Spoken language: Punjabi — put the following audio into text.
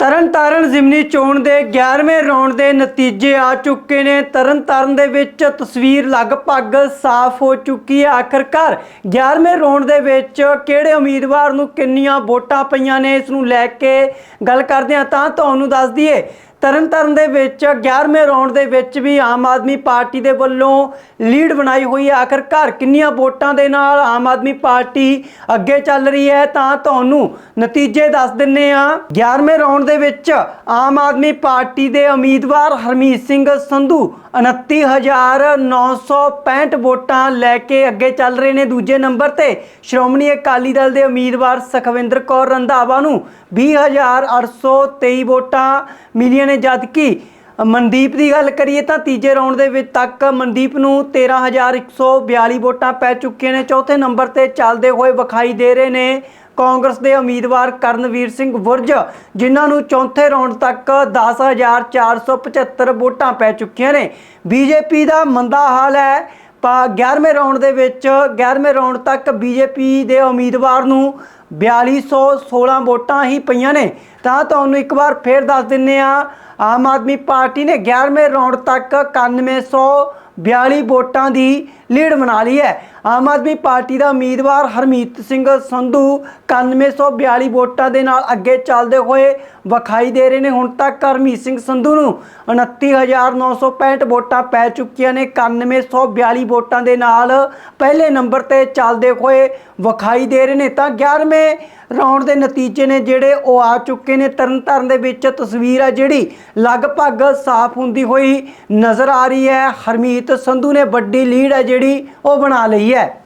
ਤਰਨਤਾਰਨ ਜ਼ਿਮਨੀ ਚੋਣ ਦੇ 11ਵੇਂ ਰੌਂਡ ਦੇ ਨਤੀਜੇ ਆ ਚੁੱਕੇ ਨੇ। ਤਰਨਤਾਰਨ ਦੇ ਵਿੱਚ ਤਸਵੀਰ ਲਗਭਗ ਸਾਫ਼ ਹੋ ਚੁੱਕੀ ਹੈ। ਆਖਰਕਾਰ 11ਵੇਂ ਰੌਂਡ ਦੇ ਵਿੱਚ ਕਿਹੜੇ ਉਮੀਦਵਾਰ ਨੂੰ ਕਿੰਨੀਆਂ ਵੋਟਾਂ ਪਈਆਂ ਨੇ ਇਸ ਨੂੰ ਲੈ ਕੇ ਗੱਲ ਕਰਦੇ ਹਾਂ। ਤਾਂ ਤੁਹਾਨੂੰ ਦੱਸ ਦਈਏ ਤਰਨਤਾਰਨ ਦੇ ਵਿੱਚ 11ਵੇਂ ਰੌਂਡ ਦੇ ਵਿੱਚ ਵੀ ਆਮ ਆਦਮੀ ਪਾਰਟੀ ਦੇ ਵੱਲੋਂ ਲੀਡ ਬਣਾਈ ਹੋਈ ਹੈ। ਆਖਰਕਾਰ ਕਿੰਨੀਆਂ ਵੋਟਾਂ ਦੇ ਨਾਲ ਆਮ ਆਦਮੀ ਪਾਰਟੀ ਅੱਗੇ ਚੱਲ ਰਹੀ ਹੈ ਤਾਂ ਤੁਹਾਨੂੰ ਨਤੀਜੇ ਦੱਸ ਦਿੰਨੇ ਆ। 11ਵੇਂ ਰੌਂਡ ਦੇ ਵਿੱਚ ਆਮ ਆਦਮੀ ਪਾਰਟੀ ਦੇ ਉਮੀਦਵਾਰ ਹਰਮੀਤ ਸਿੰਘ ਸੰਧੂ 29965 ਵੋਟਾਂ ਲੈ ਕੇ ਅੱਗੇ ਚੱਲ ਰਹੇ ਨੇ। ਦੂਜੇ ਨੰਬਰ ਤੇ ਸ਼੍ਰੋਮਣੀ ਅਕਾਲੀ ਦਲ ਦੇ ਉਮੀਦਵਾਰ ਸੁਖਵਿੰਦਰ ਕੌਰ ਰੰਧਾਵਾ ਨੂੰ 20823 ਵੋਟਾਂ ਮਿਲੀਆਂ ਨੇ ਜਦਕਿ ਮਨਦੀਪ ਦੀ ਗੱਲ ਕਰੀਏ ਤਾਂ ਤੀਜੇ ਰੌਂਡ ਦੇ ਵਿੱਚ ਤੱਕ ਮਨਦੀਪ ਨੂੰ 13142 ਵੋਟਾਂ ਪੈ ਚੁੱਕੀਆਂ ਨੇ। ਚੌਥੇ ਨੰਬਰ ਤੇ ਚੱਲਦੇ ਹੋਏ ਵਿਖਾਈ ਦੇ ਰਹੇ ਨੇ ਕਾਂਗਰਸ ਦੇ ਉਮੀਦਵਾਰ ਕਰਨਵੀਰ ਸਿੰਘ ਬੁਰਜ, ਜਿਨ੍ਹਾਂ ਨੂੰ ਚੌਥੇ ਰੌਂਡ ਤੱਕ 10475 ਵੋਟਾਂ ਪੈ ਚੁੱਕੀਆਂ ਨੇ। ਬੀਜੇਪੀ ਦਾ ਮੰਦਾ ਹਾਲ ਹੈ। ਪਾ 11ਵੇਂ ਰੌਂਡ ਦੇ ਵਿੱਚ 11ਵੇਂ ਰੌਂਡ ਤੱਕ ਬੀਜੇਪੀ ਦੇ ਉਮੀਦਵਾਰ ਨੂੰ 4216 ਵੋਟਾਂ ਹੀ ਪਈਆਂ ਨੇ। ਤਾਂ ਤੁਹਾਨੂੰ ਇੱਕ ਵਾਰ ਫੇਰ ਦੱਸ ਦਿੰਨੇ ਆ, ਆਮ ਆਦਮੀ ਪਾਰਟੀ ਨੇ 11ਵੇਂ ਰੌਂਡ ਤੱਕ 9142 ਵੋਟਾਂ ਦੀ ਲੀਡ ਬਣਾ ਲਈ ਹੈ। ਆਮ ਆਦਮੀ ਪਾਰਟੀ ਦਾ ਉਮੀਦਵਾਰ ਹਰਮੀਤ ਸਿੰਘ ਸੰਧੂ 9142 ਵੋਟਾਂ ਦੇ ਨਾਲ ਅੱਗੇ ਚੱਲਦੇ ਹੋਏ ਵਿਖਾਈ ਦੇ ਰਹੇ ਨੇ। ਹੁਣ ਤੱਕ ਹਰਮੀਤ ਸਿੰਘ ਸੰਧੂ ਨੂੰ 29965 ਵੋਟਾਂ ਪੈ ਚੁੱਕੀਆਂ ਨੇ। 9142 ਵੋਟਾਂ ਦੇ ਨਾਲ ਪਹਿਲੇ ਨੰਬਰ ਤੇ ਚੱਲਦੇ ਹੋਏ ਵਿਖਾਈ ਦੇ ਰਹੇ ਨੇ। ਤਾਂ 11ਵੇਂ ਰਾਉਂਡ ਦੇ ਨਤੀਜੇ ਨੇ ਜਿਹੜੇ ਉਹ ਆ ਚੁੱਕੇ ਨੇ। ਤਰਨਤਾਰਨ ਦੇ ਵਿੱਚ ਤਸਵੀਰ ਆ ਜਿਹੜੀ ਲਗਭਗ ਸਾਫ਼ ਹੁੰਦੀ ਹੋਈ ਨਜ਼ਰ ਆ ਰਹੀ ਹੈ। ਹਰਮੀਤ ਸੰਧੂ ਨੇ ਵੱਡੀ ਲੀਡ ਹੈ ਜਿਹੜੀ ਉਹ ਬਣਾ ਲਈ ਹੈ।